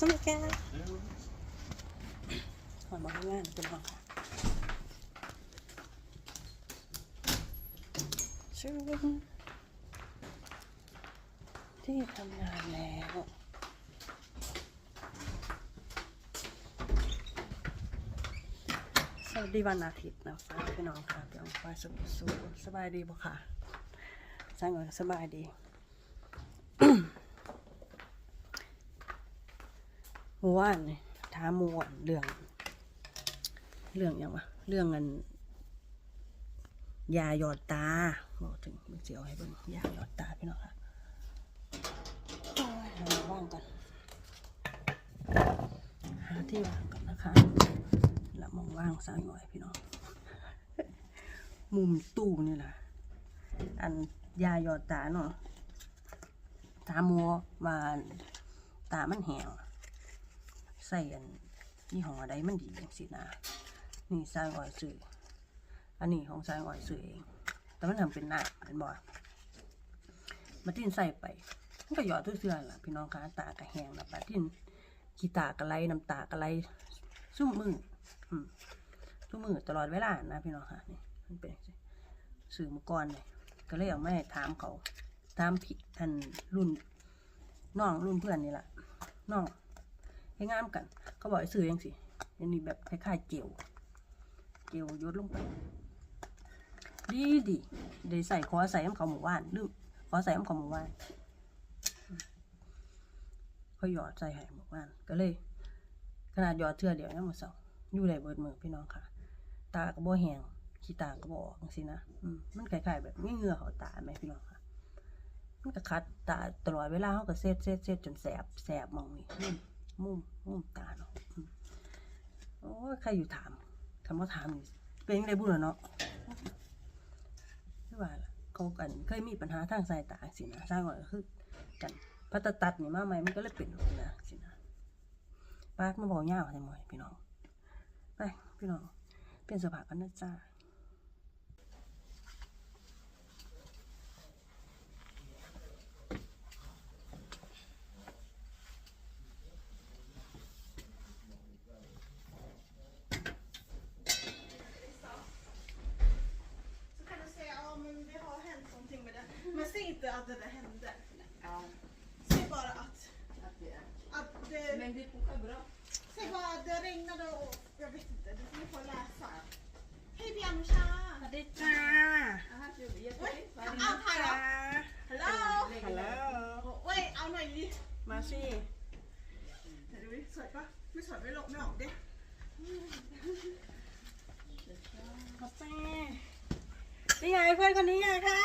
สมัยแกหอนบอกให้งานเป็นหองค่ะชื่อที่ทำงานแล้วสวัสดีวันอาทิตย์นะคะพี่น้องค่ะพี่น้องฟ้าสุขสุขสบายดีบ่ค่ะสร้างก่อนสบายดี เมื่อวานนี่ท้ามหมวนเรื่อง เรื่องอย่างวะเรื่องเงินยาหยอดตาบอกถึงมันเสียวให้เบิ่งยาหยอดตาพี่น้องค่ะหาว่างก่อนหาที่ว่างก่อนนะคะแล้วมองว่างสายหน่อยพี่น้องมุมตู้นี่แหละอันยาหยอดตาเนาะตามัวมาตามันแหง ใส่อันยี่ห้อใดมันดีอย่างสินะนี่สร้างอ่อยซื้ออันนี้ของสร้างอ่อยซื้อเอง แต่มันทำเป็นหน้าเป็นบ่มาทิ้นใส่ไปมันก็หยอดทุกเสื้อล่ะพี่น้องคะตากระแหงนะปาทิ้นขี้ตากระไรน้ำตากระไรซุ่มมืออืมซุ่มมือตลอดเวลานะพี่น้องค่ะนี่มันเป็นสื่อมก่อนเลยก็เลยเอาไม่ถามเขาถามผิดอันรุ่นน้องรุ่นเพื่อนนี่แหละน้อง ให้งามกัน เขาบอกให้ซื้อยังสิอันนี้แบบคล้ายๆเจลเจลยดลงไป ดีดีเดี๋ยวใส่ขอใส่น้ำเขาหมู่บ้านลืมขอใส่น้ำเขาหมู่บ้านเขาหยอดใส่ให้หมู่บ้านก็เลย ขนาดหยอดเทื่อเดียวยังมาสองอยู่ได้เบิดมือพี่น้องค่ะ ตากระบอแหงขี้ตากระบอกสินะอืมมันคล้ายๆแบบไม่เงือเขาตาไหมพี่น้องค่ะมันก็คัดตาตลอดเวลาเขาก็เซตเซตเซตจนแสบแสบมองนี่ มุมมุมมุมตาเนาะอืมโอ้ใครอยู่ถามคำว่าถามนี่เป็นยังไงบุญเนาะไม่ว่าละเขากันเคยมีปัญหาทางสายตาสินะสร้างก่อนคือกันพัตตัดนี่มาใหม่มันก็เลยเป็นแบบนี้นะสินะปากมาบอกยาวใช่ไหมพี่น้องไปพี่น้องเปลี่ยนสภาพกันนะจ้า Så kan du säga ja men det har hänt någonting med det. Men säg inte att det där hände. Ja, Säg bara att, att det är. att det, Men det kokar bra. säg bara att det regnade och jag vet inte, du får- ni får läsa. Hej Bianca! สวัสดีจ้า Aha, det är jättefint. Oj, Vad allt är här då. Hallå! ฮัลโหล Oj, เอาหน่อยดิมาสิไหนดูดิสวยปะไม่สวยไม่ลงไม่ออกดิมาสินี่ไงเพื่อนคนนี้ไงคะ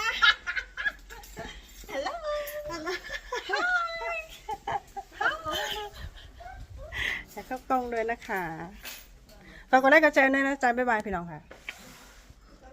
ฮัลโหลฮัลโหล ใส่ข้าวกล้องด้วยนะคะเราก็ได้กระจายด้วยนะจ๊ะบ๊ายบายพี่น้องค่ะ